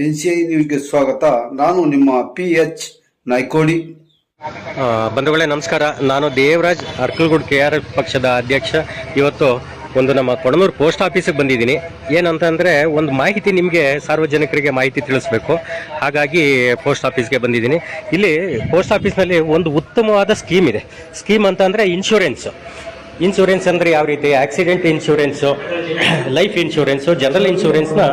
NCI ನ್ಯೂಸ್ಗೆ ಸ್ವಾಗತ. ನಾನು ನಿಮ್ಮ ಪಿ ಎಚ್ ನಾಯ್ಕೋಡಿ ಬಂಧುಗಳೇ, ನಮಸ್ಕಾರ. ನಾನು ದೇವರಾಜ್ ಅರ್ಕಲ್ಗುಡ್ ಕೆ ಆರ್ ಪಕ್ಷದ ಅಧ್ಯಕ್ಷ. ಇವತ್ತು ಒಂದು ನಮ್ಮ ಕೊಣನೂರು ಪೋಸ್ಟ್ ಆಫೀಸಿಗೆ ಬಂದಿದ್ದೀನಿ. ಏನಂತಂದರೆ ಒಂದು ಮಾಹಿತಿ ನಿಮಗೆ ಸಾರ್ವಜನಿಕರಿಗೆ ಮಾಹಿತಿ ತಿಳಿಸ್ಬೇಕು. ಹಾಗಾಗಿ ಪೋಸ್ಟ್ ಆಫೀಸ್ಗೆ ಬಂದಿದ್ದೀನಿ. ಇಲ್ಲಿ ಪೋಸ್ಟ್ ಆಫೀಸ್ನಲ್ಲಿ ಒಂದು ಉತ್ತಮವಾದ ಸ್ಕೀಮ್ ಇದೆ. ಸ್ಕೀಮ್ ಅಂತಂದರೆ ಇನ್ಶೂರೆನ್ಸು. ಇನ್ಶೂರೆನ್ಸ್ ಅಂದರೆ ಯಾವ ರೀತಿ? Accident insurance life insurance general ಇನ್ಶೂರೆನ್ಸ್ನ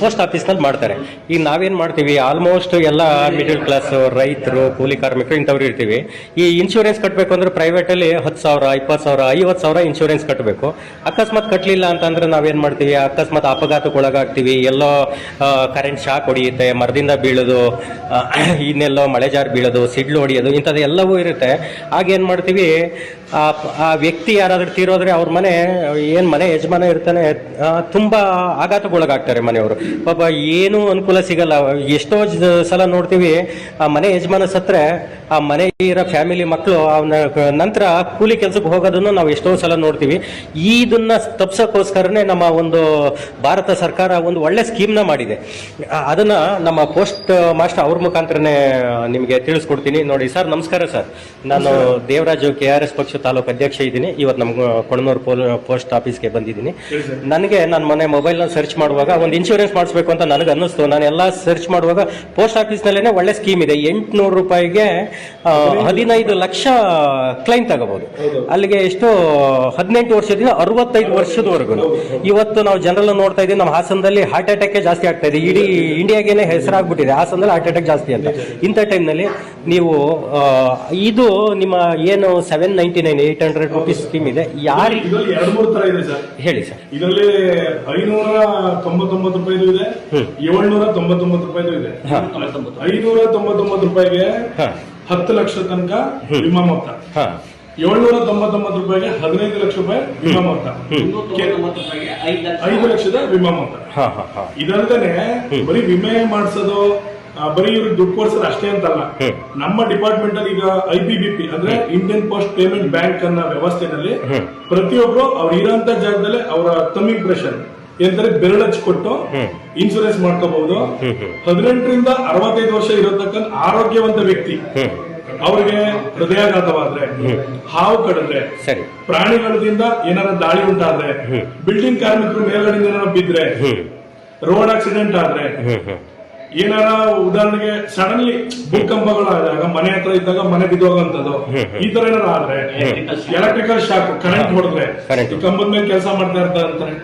post ಆಫೀಸ್ನಲ್ಲಿ ಮಾಡ್ತಾರೆ. ಈಗ ನಾವೇನು ಮಾಡ್ತೀವಿ? ಆಲ್ಮೋಸ್ಟ್ ಎಲ್ಲ ಮಿಡಲ್ ಕ್ಲಾಸ್ ರೈತರು, ಕೂಲಿ ಕಾರ್ಮಿಕರು ಇಂಥವ್ರು ಇರ್ತೀವಿ. ಈ ಇನ್ಶೂರೆನ್ಸ್ ಕಟ್ಟಬೇಕು ಅಂದ್ರೆ ಪ್ರೈವೇಟಲ್ಲಿ ಹತ್ತು ಸಾವಿರ, ಇಪ್ಪತ್ತು ಸಾವಿರ, ಐವತ್ತು ಸಾವಿರ ಇನ್ಶೂರೆನ್ಸ್ ಕಟ್ಟಬೇಕು ಅಕಸ್ಮಾತ್ ಕಟ್ಟಲಿಲ್ಲ ಅಂತಂದ್ರೆ ನಾವೇನು ಮಾಡ್ತೀವಿ? ಅಕಸ್ಮಾತ್ ಅಪಘಾತಕ್ಕೊಳಗಾಗ್ತೀವಿ. ಎಲ್ಲೋ ಕರೆಂಟ್ ಶಾಕ್ ಹೊಡಿಯುತ್ತೆ, ಮರದಿಂದ ಬೀಳೋದು ಇನ್ನೆಲ್ಲೋ ಮಳೆ ಜಾರು ಬೀಳೋದು, ಸಿಡ್ಲು ಹೊಡೆಯೋದು ಇಂಥದ್ದು ಎಲ್ಲವೂ ಇರುತ್ತೆ. ಆಗೇನು ಮಾಡ್ತೀವಿ? ಆ ವ್ಯಕ್ತಿ ವ್ಯಕ್ತಿ ಯಾರಾದ್ರೂ ತೀರೋದ್ರೆ ಅವ್ರ ಮನೆ ಏನು ಮನೆ ಯಜಮಾನ ಇರ್ತಾನೆ ತುಂಬಾ ಆಘಾತಗೊಳಗಾಗ್ತಾರೆ ಮನೆಯವರು. ಪಾಪ ಏನೂ ಅನುಕೂಲ ಸಿಗಲ್ಲ. ಎಷ್ಟೋ ಸಲ ನೋಡ್ತೀವಿ ಆ ಮನೆ ಯಜಮಾನ ಸತ್ರೆ ಆ ಮನೆ ಇರೋ ಫ್ಯಾಮಿಲಿ ಮಕ್ಕಳು ಅವನ ನಂತರ ಕೂಲಿ ಕೆಲಸಕ್ಕೆ ಹೋಗೋದನ್ನು ನಾವು ಎಷ್ಟೋ ಸಲ ನೋಡ್ತೀವಿ. ಇದನ್ನ ತಪ್ಸೋಕ್ಕೋಸ್ಕರನೇ ನಮ್ಮ ಒಂದು ಭಾರತ ಸರ್ಕಾರ ಒಂದು ಒಳ್ಳೆ ಸ್ಕೀಮ್ನ ಮಾಡಿದೆ. ಅದನ್ನ ನಮ್ಮ ಪೋಸ್ಟ್ ಮಾಸ್ಟರ್ ಅವ್ರ ಮುಖಾಂತರನೇ ನಿಮಗೆ ತಿಳಿಸ್ಕೊಡ್ತೀನಿ. ನೋಡಿ ಸರ್ ನಮಸ್ಕಾರ ಸರ್. ನಾನು ದೇವರಾಜು ಕೆ ಆರ್ ಎಸ್ ಪಕ್ಷ ತಾಲೂಕು ಅಧ್ಯಕ್ಷ ಇದ್ದೀನಿ. ಇವತ್ತು ನಮ್ಮ ಕೊಣನೂರು ಪೋಲ್ ಪೋಸ್ಟ್ ಆಫೀಸ್ಗೆ ಬಂದಿದ್ದೀನಿ. ನನಗೆ ನನ್ನ ಮನೆ ಮೊಬೈಲ್ನ ಸರ್ಚ್ ಮಾಡುವಾಗ ಒಂದು ಇನ್ಶೂರೆನ್ಸ್ ಮಾಡಿಸ್ಬೇಕು ಅಂತ ನನಗೆ ಅನ್ನಿಸ್ತು. ನಾನು ಎಲ್ಲ ಸರ್ಚ್ ಮಾಡುವಾಗ ಪೋಸ್ಟ್ ಆಫೀಸ್ನಲ್ಲೇ ಒಳ್ಳೆ ಸ್ಕೀಮ್ ಇದೆ. ಎಂಟುನೂರು ರೂಪಾಯಿಗೆ ಹದಿನೈದು ಲಕ್ಷ ಕ್ಲೈಮ್ ತಗೋಬಹುದು ಅಲ್ಲಿಗೆ ಎಷ್ಟು ಹದಿನೆಂಟು ವರ್ಷದಿಂದ ಅರವತ್ತೈದು ವರ್ಷದವರೆಗೂ. ಇವತ್ತು ನಾವು ಜನರಲ್ ನೋಡ್ತಾ ಇದ್ದೀವಿ. ನಮ್ಮ ಹಾಸನದಲ್ಲಿ ಹಾರ್ಟ್ ಅಟ್ಯಾಕೇ ಜಾಸ್ತಿ ಆಗ್ತಾ ಇದೆ. ಇಡೀ ಇಂಡಿಯಾಗೇನೆ ಹೆಸರಾಗ್ಬಿಟ್ಟಿದೆ. ಹಾಸನದಲ್ಲಿ ಹಾರ್ಟ್ ಅಟ್ಯಾಕ್ ಜಾಸ್ತಿ ಅಂತ. ಇಂಥ ಟೈಮ್ನಲ್ಲಿ ನೀವು ಇದು ನಿಮ್ಮ ಏನು seven ninety nine eight hundred rupees scheme ಇದೆ ಯಾರು ಇದರಲ್ಲಿ ಎರಡು ಮೂರು ತರ ಇದೆ ಸರ್. ಹೇಳಿ ಸರ್. ಇದರಲ್ಲಿ ಐನೂರ ತೊಂಬತ್ತೊಂಬತ್ತು ರೂಪಾಯಿದು ಇದೆ ಏಳ್ನೂರ ತೊಂಬತ್ತೊಂಬತ್ತು ರೂಪಾಯಿದು ಇದೆ ಐನೂರ ತೊಂಬತ್ತೊಂಬತ್ತು ರೂಪಾಯಿಗೆ ಹಾ. ಹತ್ತು ಲಕ್ಷ ತನಕ ವಿಮಾ ಮೊತ್ತ. ಹಾ. ಏಳ್ನೂರ ತೊಂಬತ್ತೊಂಬತ್ತು ರೂಪಾಯಿಗೆ ಹದಿನೈದು ಲಕ್ಷ ರೂಪಾಯಿ ವಿಮಾ ಮೊತ್ತ. ಐದು ಲಕ್ಷದ ವಿಮಾ ಮೊತ್ತ. ಹಾ ಹಾ ಹಾ. ಇದಲ್ದೇನೆ ಬರೀ ವಿಮೆ ಮಾಡಿಸೋದು ಬರೀ ಇವ್ರಿಗೆ ದುಡ್ಡು ಕೊಡ್ಸೋದು ಅಷ್ಟೇ ಅಂತಲ್ಲ. ನಮ್ಮ ಡಿಪಾರ್ಟ್ಮೆಂಟ್ ಅಲ್ಲಿ ಈಗ ಐ ಪಿ ಬಿ ಪಿ ಅಂದ್ರೆ ಇಂಡಿಯನ್ ಪೋಸ್ಟ್ ಪೇಮೆಂಟ್ ಬ್ಯಾಂಕ್ ಅನ್ನ ವ್ಯವಸ್ಥೆನಲ್ಲಿ ಪ್ರತಿಯೊಬ್ಬರು ಪ್ರತಿಯೊಬ್ರು ಅವ್ರು ಇರೋಂತ ಜಾಗದಲ್ಲಿ ಅವರ ತಮ್ ಇಂಪ್ರೆಷನ್ ಎಂತಾರೆ ಬೆರಳಚ್ ಕೊಟ್ಟು. ಇನ್ಸೂರೆನ್ಸ್ ಮಾಡ್ಕೋಬಹುದು ಹದಿನೆಂಟರಿಂದ ಅರವತ್ತೈದು ವರ್ಷ ಇರತಕ್ಕಂತ ಆರೋಗ್ಯವಂತ ವ್ಯಕ್ತಿ. ಅವ್ರಿಗೆ ಹೃದಯಾಘಾತವಾದ್ರೆ ಹಾವು ಕಡಿದ್ರೆ ಪ್ರಾಣಿಗಳಿಂದ ಏನಾರ ದಾಳಿ ಉಂಟಾದ್ರೆ ಬಿಲ್ಡಿಂಗ್ ಕಾರ್ಮಿಕರು ಮೇಲ್ಗಡೆಯಿಂದ ಏನಾರ ಬಿದ್ರೆ ರೋಡ್ ಆಕ್ಸಿಡೆಂಟ್ ಆದ್ರೆ ಏನಾರ ಉದಾಹರಣೆಗೆ ಸಡನ್ಲಿ ಭೂಕಂಪಗಳಾದಾಗ ಮನೆ ಹತ್ರ ಇದ್ದಾಗ ಮನೆ ಬಿದ್ದೋಗಂತದ್ದು ಈ ತರ ಏನಾರ ಆದ್ರೆ ಎಲೆಕ್ಟ್ರಿಕಲ್ ಶಾಕ್ ಕರೆಂಟ್ ಹೊಡೆದ್ರೆ ಕಂಬದ ಮೇಲೆ ಕೆಲಸ ಮಾಡ್ತಾ ಇರ್ತಾರೆ ಅಂತಾರೆ.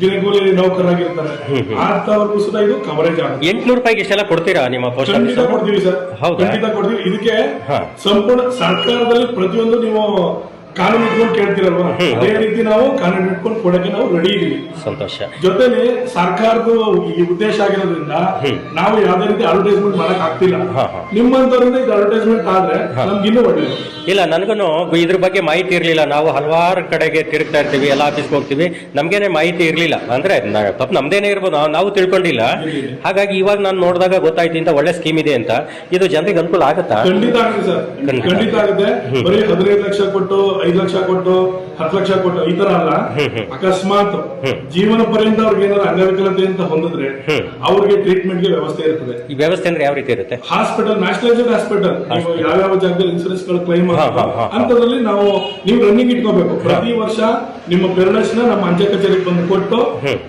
ದಿನಗೂಲಿ ನೌಕರಾಗಿರ್ತಾರೆ ಅಂತವ್ರಿಗೂ ಸುದ ಇದು ಕವರೇಜ್ ಆಗುತ್ತೆ. ಎಂಟ್ನೂರು ರೂಪಾಯಿಗೆ ಇಷ್ಟೆಲ್ಲ ಕೊಡ್ತೀರಾ ನಿಮ್ಮ ಪೋಸ್ಟ್ ಖಂಡಿತ ಕೊಡ್ತೀವಿ ಸರ್. ಹೌದು? ಖಂಡಿತ ಕೊಡ್ತೀವಿ. ಇದಕ್ಕೆ ಸಂಪೂರ್ಣ ಸರ್ಕಾರದಲ್ಲಿ ಪ್ರತಿಯೊಂದು ನೀವು ಕಾನೂನು ಇಟ್ಕೊಂಡು ಕೇಳ್ತಿರಲ್ವಾ? ಅದೇ ರೀತಿ ನಾವು ಕಾನೂನು ಇಟ್ಕೊಂಡು ಕೊಡಕ್ಕೆ ನಾವು ರೆಡಿ ಇದೀವಿ. ಸಂತೋಷ. ಜೊತೆಲಿ ಸರ್ಕಾರದ ಈ ಉದ್ದೇಶ ಆಗಿರೋದ್ರಿಂದ ನಾವು ಯಾವ್ದೇ ರೀತಿ ಅಡ್ವರ್ಟೈಸ್ಮೆಂಟ್ ಮಾಡಕ್ ಆಗ್ತಿಲ್ಲ. ನಿಮ್ಮಂತವರಿಂದ ಇದು ಅಡ್ವರ್ಟೈಸ್ಮೆಂಟ್ ಆದ್ರೆ ನಮ್ಗೆ ಇನ್ನೂ ಒಳ್ಳೇದು. ಇಲ್ಲ ನನಗೂ ಇದ್ರ ಬಗ್ಗೆ ಮಾಹಿತಿ ಇರಲಿಲ್ಲ. ನಾವು ಹಲವಾರು ಕಡೆಗೆ ತಿರುಗ್ತಾ ಇರ್ತೀವಿ ಎಲ್ಲ ಆಫೀಸ್ಗೆ ಹೋಗ್ತೀವಿ. ನಮ್ಗೇನೆ ಮಾಹಿತಿ ಇರಲಿಲ್ಲ. ಅಂದ್ರೆ ತಪ್ಪು ಪಾಪ ನಮ್ದೇನೆ ಇರ್ಬೋದು. ನಾವು- ತಿಳ್ಕೊಂಡಿಲ್ಲ. ಹಾಗಾಗಿ ಇವಾಗ ನಾನು ನೋಡಿದಾಗ ಗೊತ್ತಾಯ್ತು ಇಂಥ ಒಳ್ಳೆ ಸ್ಕೀಮ್ ಇದೆ ಅಂತ. ಇದು ಜನರಿಗೆ ಅನುಕೂಲ ಆಗುತ್ತಾ? ಖಂಡಿತ ಆಗುತ್ತೆ ಸರ್. ಖಂಡಿತ ಆಗುತ್ತೆ. ಬರೀ ಹದಿನೈದು ಲಕ್ಷ ಕೊಟ್ಟು ಐದು ಲಕ್ಷ ಕೊಟ್ಟು ಹತ್ತು ಲಕ್ಷ ಕೊಟ್ಟು ಈ ತರ ಅಲ್ಲ. ಅಕಸ್ಮಾತ್ ಜೀವನ ಪರ್ಯಂತ ಅವ್ರಿಗೆ ಏನಾದ್ರು ಅಂಗವಿಕಲತೆ ಅಂತ ಹೊಂದಿದ್ರೆ ಅವ್ರಿಗೆ ಟ್ರೀಟ್ಮೆಂಟ್ಗೆ ವ್ಯವಸ್ಥೆ ಇರ್ತದೆ. ಈ ವ್ಯವಸ್ಥೆ ಅಂದ್ರೆ ಯಾವ ರೀತಿ ಇರುತ್ತೆ? Hospital nationalised hospital. ನೀವು ಯಾವ್ಯಾವ ಜಾಗದಲ್ಲಿ ಇನ್ಸೂರೆನ್ಸ್ಗಳು ಕ್ಲೈಮ್. ಅಂತದ್ರಲ್ಲಿ ನಾವು ನೀವು ರನ್ನಿಂಗ್ ಇಟ್ಕೋಬೇಕು. ಪ್ರತಿ ವರ್ಷ ನಿಮ್ಮ ಪೇರೆಂಟ್ಸ್ನ ನಮ್ಮ ಅಂಚೆ ಕಚೇರಿಗೆ ಬಂದು ಕೊಟ್ಟು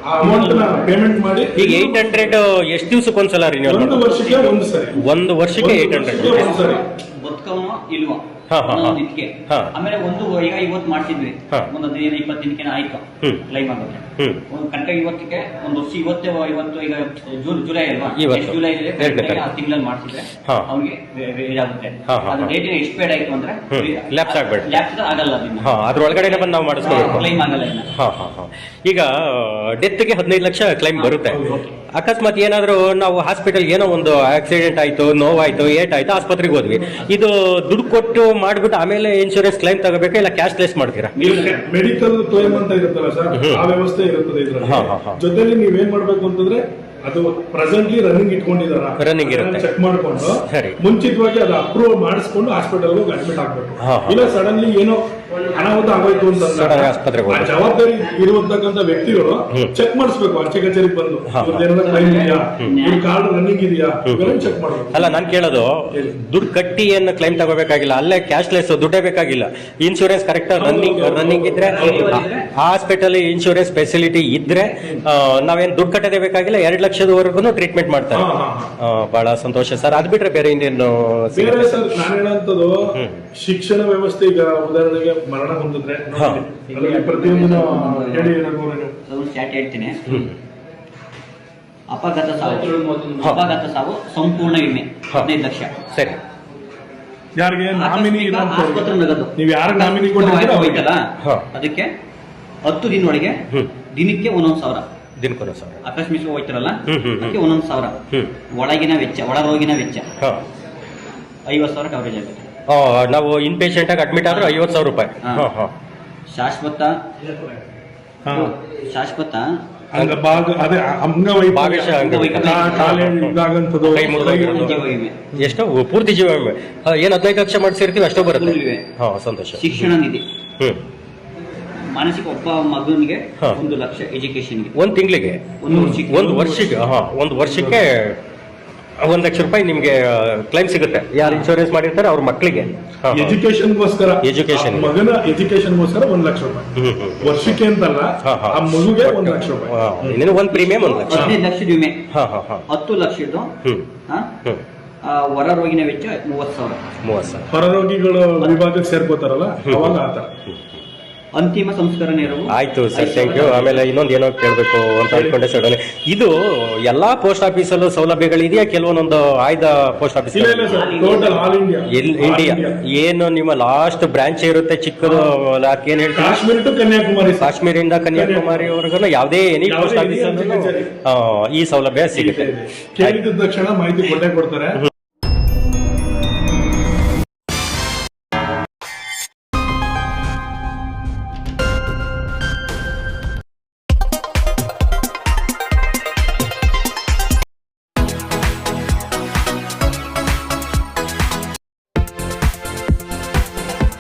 ಆ ಅಮೌಂಟ್ನ ಪೇಮೆಂಟ್ ಮಾಡಿ ಈಗ ಏಟ್ ಹಂಡ್ರೆಡ್ ಎಷ್ಟು ದಿವಸಕ್ಕೆ ಒಂದ್ಸಲ ರಿನ್ಯೂವಲ್ ಒಂದು ವರ್ಷಕ್ಕೆ ಒಂದು ಸರಿ ಒಂದು ವರ್ಷಕ್ಕೆ ಏಟ್ ಹಂಡ್ರೆಡ್ ಒಂದು ಸರಿ ಬದುಕಮ್ಮ ಇಲ್ವೋ? ಹಾ, ಹಾ, ಹಾ. ಅನ್ನೋದು ಇದಕ್ಕೆ ಆಮೇಲೆ ಒಂದು ಈಗ ಇವತ್ತು ಮಾಡ್ತಿದ್ವಿ. ಒಂದೊಂದು ಒಂದು ಹದಿನೈದು ಇಪ್ಪತ್ತು ದಿನಕ್ಕೆ ಆಯ್ತು. ಕ್ಲೈಮ್ ಆಗುತ್ತೆ ಒಂದು ಕರೆಕ್ಟಾಗಿ ಇವತ್ತಿಗೆ ಒಂದು ವರ್ಷ ಇವತ್ತೇ ಇವತ್ತು ಈಗ ಜೂನ್ ಜುಲೈ ಅಲ್ವಾ? ಜುಲೈ. ತಿಂಗಳಲ್ಲಿ ಮಾಡ್ತಿದ್ರೆ ಹಾ. ಅವ್ರಿಗೆ ಇದಾಗುತ್ತೆ. ಅದು ಡೇಟ್ ಎಷ್ಟು ಬೇಡ ಆಯ್ತು ಅಂದ್ರೆ ಲ್ಯಾಪ್ಸ್ ಆಗ್ಬೇಡ. ಲ್ಯಾಪ್ಸ್ ಆಗಲ್ಲ ಅದ್ರೊಳಗಡೆನೆ ಬಂದು ನಾವು ಮಾಡಿಸ್ಕೋಬೇಕು ಕ್ಲೈಮ್ ಆಗಲ್ಲ ಈಗ ಡೆತ್ಗೆ ಹದಿನೈದು ಲಕ್ಷ ಕ್ಲೈಮ್ ಬರುತ್ತೆ. ಅಕಸ್ಮಾತ್ ಏನಾದರೂ ನಾವು ಹಾಸ್ಪಿಟಲ್ ಏನೋ ಒಂದು ಆಕ್ಸಿಡೆಂಟ್ ಆಯ್ತು ನೋವಾಯ್ತು ಆಯ್ತು ಆಸ್ಪತ್ರೆಗೆ ಹೋದ್ವಿ. ಇದು ದುಡ್ಡು ಕೊಟ್ಟು ಮಾಡ್ಬಿಟ್ಟು ಆಮೇಲೆ ಇನ್ಶೂರೆನ್ಸ್ ಕ್ಲೈಮ್ ತಗೋಬೇಕಾ ಇಲ್ಲ ಕ್ಯಾಶ್ ಕ್ಯಾಶ್ಲೆಸ್ ಮಾಡ್ತೀರಾ ಮೆಡಿಕಲ್ ಕ್ಲೈಮ್ ಅಂತ ಇರುತ್ತಲ್ಲ ಸರ್ ಆ ವ್ಯವಸ್ಥೆ ಇರುತ್ತದೆ ಇದ್ರಲ್ಲಿ. ಜೊತೆಲಿ ನೀವೇನ್ ಮಾಡ್ಬೇಕು ಅಂತಂದ್ರೆ ಅದು ಪ್ರೆಸೆಂಟ್ಲಿ ರನ್ನಿಂಗ್ ಇಟ್ಕೊಂಡಿದಾರ. Running ಇರುತ್ತೆ. ಚೆಕ್ ಮಾಡ್ಕೊಂಡು. ಮುಂಚಿತವಾಗಿ ಅದು ಅಪ್ರೂವ್ ಮಾಡಿಸ್ಕೊಂಡು ಹಾಸ್ಪಿಟಲ್ ಹೋಗಿ ಅಡ್ಮಿಟ್ ಆಗ್ಬೇಕು. ಇಲ್ಲ ಸಡನ್ಲಿ ಏನೋ ಅನಾಹುತ ಆಗೋಯ್ತು ಅಂತ ಜವಾಬ್ದಾರಿ ಇರುವಂತಕ್ಕಂಥ ವ್ಯಕ್ತಿಗಳು ಚೆಕ್ ಮಾಡಿಸ್ಬೇಕು ಅಂಚೆ ಕಚೇರಿಗೆ ಬಂದು. ಕ್ಲೈಮ್ ಇದೆಯಾ? ಕಾರ್ಡ್ ರನ್ನಿಂಗ್ ಇದೆಯಾ? ಚೆಕ್ ಮಾಡಬೇಕು. ಅಲ್ಲ ನಾನು ಕೇಳೋದು ದುಡ್ಡು ಕಟ್ಟಿ ಏನು ಕ್ಲೈಮ್ ತಗೋಬೇಕಾಗಿಲ್ಲ ಅಲ್ಲೇ ಕ್ಯಾಶ್ಲೆಸ್ ದುಡ್ಡೇ ಬೇಕಾಗಿಲ್ಲ. ಇನ್ಶೂರೆನ್ಸ್ ಕರೆಕ್ಟ್ ರನ್ನಿಂಗ್ ರನ್ನಿಂಗ್ ಇದ್ರೆ ಹಾಸ್ಪಿಟಲ್ ಇನ್ಶೂರೆನ್ಸ್ ಫೆಸಿಲಿಟಿ ಇದ್ರೆ ನಾವೇನು ದುಡ್ಡು ಕಟ್ಟದೇ ಬೇಕಾಗಿಲ್ಲ ಎರಡು ಲಕ್ಷದವರೆಗೂ ಟ್ರೀಟ್ಮೆಂಟ್ ಮಾಡ್ತಾರೆ. ಹಾ, ಹಾ, ಆ, ಬಹಳ ಸಂತೋಷ ಸರ್. ಅದ್ ಬಿಟ್ರೆ ಬೇರೆ ಇನ್ನೇನು ಬೇರೆ ಸಿಗುತ್ತೆ ಸರ್ ನಾನು ಶಿಕ್ಷಣ ವ್ಯವಸ್ಥೆ ಈಗ ಉದಾಹರಣೆಗೆ ಮರಣ ಹೊಂದಿದ್ರೆ ಹಾ. ಅದರಲ್ಲಿ ಪ್ರತಿಯೊಂದನ್ನು ಹೇಳಿ ರಘುವರೇ ಅದೊಂದು ಚಾಟ್ ಹೇಳ್ತೀನಿ. ಅಪಘಾತ ಸಾವು. ಅಪಘಾತ ಸಾವು ಸಂಪೂರ್ಣ ವಿಮೆ. ಹದಿನೈದು ಲಕ್ಷ. ಸರಿ. ಯಾರಿಗೆ ನಾಮಿನಿ ಆಕಸ್ಮಿಕ ಇರೋಂಥವ್ರಿಗೆ. ಆಸ್ಪತ್ರೆ ನಗದು. ನೀವು ಯಾರಿಗೆ ನಾಮಿನಿ ಅವ್ರಿಗೆ. ಹೋಯ್ತಲ್ಲ? ಹಾ. ಅದಕ್ಕೆ ಹತ್ತು ದಿನ ಒಳಗೆ ದಿನಕ್ಕೆ ಒಂದೊಂದು ಸಾವಿರ. ದಿನಕ್ಕೊಂದು ಸರ್ ಆಕಸ್ಮಿಕ ಹೋಯ್ತಾರಲ್ಲ ಹ್ಮ್, ಹ್ಮ್, ಹ್ಮ್. ಅದಕ್ಕೆ ಒಂದೊಂದು ಸಾವಿರ. ಒಳಗಿನ ವೆಚ್ಚ ಒಳರೋಗಿನ ವೆಚ್ಚ. ಹಾ. ಐವತ್ತು ಸಾವಿರ ಕವರೇಜ್ ಆಗುತ್ತೆ. ನಾವು ಇನ್ ಪೇಷಂಟ್ ಆಗಿ ಅಡ್ಮಿಟ್ ಆದ್ರೆ ಐವತ್ತು ಸಾವಿರ ರೂಪಾಯಿ. ಹಾ. ಹಾ ಹಾ. ಶಾಶ್ವತ. ಶಾಶ್ವತ ಎಷ್ಟು ಪೂರ್ತಿ ಜೀವ ವಿಮೆ ಏನ್ ಹದಿನೈದು ಲಕ್ಷ ಮಾಡಿಸಿರ್ತೀವಿ ಅಷ್ಟೋ ಬರುತ್ತೆ. ಸಂತೋಷ. ಶಿಕ್ಷಣ ನಿಧಿ. ಹ್ಮ್. ಮಾನಸಿಕ ಒಬ್ಬ ಮಗನಿಗೆ ಹಾ. ಒಂದು ಲಕ್ಷ ಎಜುಕೇಶನ್ಗೆ ಒಂದು ತಿಂಗಳಿಗೆ? ಒಂದು ವರ್ಷಕ್ಕೆ. ಒಂದು ವರ್ಷಕ್ಕೆ ಹಾ ಒಂದು ವರ್ಷಕ್ಕೆ ಒಂದ್ ಲಕ್ಷ ರೂಪಾಯಿ ನಿಮ್ಗೆ ಕ್ಲೈಮ್ ಸಿಗುತ್ತೆ. ಯಾರು ಇನ್ಶೂರೆನ್ಸ್ ಮಾಡಿರ್ತಾರೆ ಅವ್ರ ಮಕ್ಕಳಿಗೆ ಎಜುಕೇಶನ್ಗೋಸ್ಕರ ಗೋಸ್ಕರ ಎಜುಕೇಶನ್ ಮಗನ ಎಜುಕೇಶನ್ಗೋಸ್ಕರ ಒಂದ್ ಲಕ್ಷ ರೂಪಾಯಿ. ವರ್ಷಕ್ಕೆ ಅಂತಲ್ಲ. ಆ ಮಗುಗೆ ಒಂದ್ ಲಕ್ಷ ರೂಪಾಯಿ. ಒಂದ್ ಪ್ರೀಮಿಯಂ ಒಂದ್ ಲಕ್ಷ. ಹದಿನೈದು ಲಕ್ಷದ ವಿಮೆ ಹಾ ಹಾ ಹಾ. ಹತ್ತು ಲಕ್ಷದ್ದು ಹ್ಮ್. ಹಾ? ಆ, ಹೊರ ರೋಗಿನ ವೆಚ್ಚ ಮೂವತ್ತು ಸಾವಿರ. ಮೂವತ್ತು ಸಾವಿರ. ಹೊರರೋಗಿಗಳು ವಿಭಾಗಕ್ಕೆ ಸೇರ್ಕೋತಾರಲ್ಲ ಅವಾಗ ಆತರ ಅಂತಿಮ ಸಂಸ್ಕಾರ ನೆರವು ಆಯ್ತು ಸರ್ ಥ್ಯಾಂಕ್ ಯು ಆಮೇಲೆ ಇನ್ನೊಂದು ಏನೋ ಕೇಳಬೇಕು ಅಂತ ಅನ್ಕೊಂಡೆ ಸರ್ ಇದು ಎಲ್ಲಾ ಪೋಸ್ಟ್ ಆಫೀಸಲ್ಲೂ ಸೌಲಭ್ಯಗಳಿದೆಯಾ? ಕೆಲವೊಂದೊಂದು ಆಯ್ದ ಪೋಸ್ಟ್ ಆಫೀಸ್ ಇಲ್ಲ ಇಲ್ಲ sir total all India India ಏನು ನಿಮ್ಮ ಲಾಸ್ಟ್ ಬ್ರಾಂಚ್ ಇರುತ್ತೆ ಚಿಕ್ಕದು ಅದಕ್ಕೆ ಏನ್ ಹೇಳ್ತೀರಾ? Kashmir to Kanyakumari sir. ಕಾಶ್ಮೀರಿಂದ ಕನ್ಯಾಕುಮಾರಿವರೆಗೂ ಯಾವುದೇ ಎನಿ ಯಾವುದೇ ಪೋಸ್ಟ್ ಆಫೀಸ್ ಈ ಸೌಲಭ್ಯ ಸಿಗುತ್ತೆ. ಕೇಳಿದ ತಕ್ಷಣ ಮಾಹಿತಿ ಕೊಟ್ಟೆ ಕೊಡ್ತಾರೆ.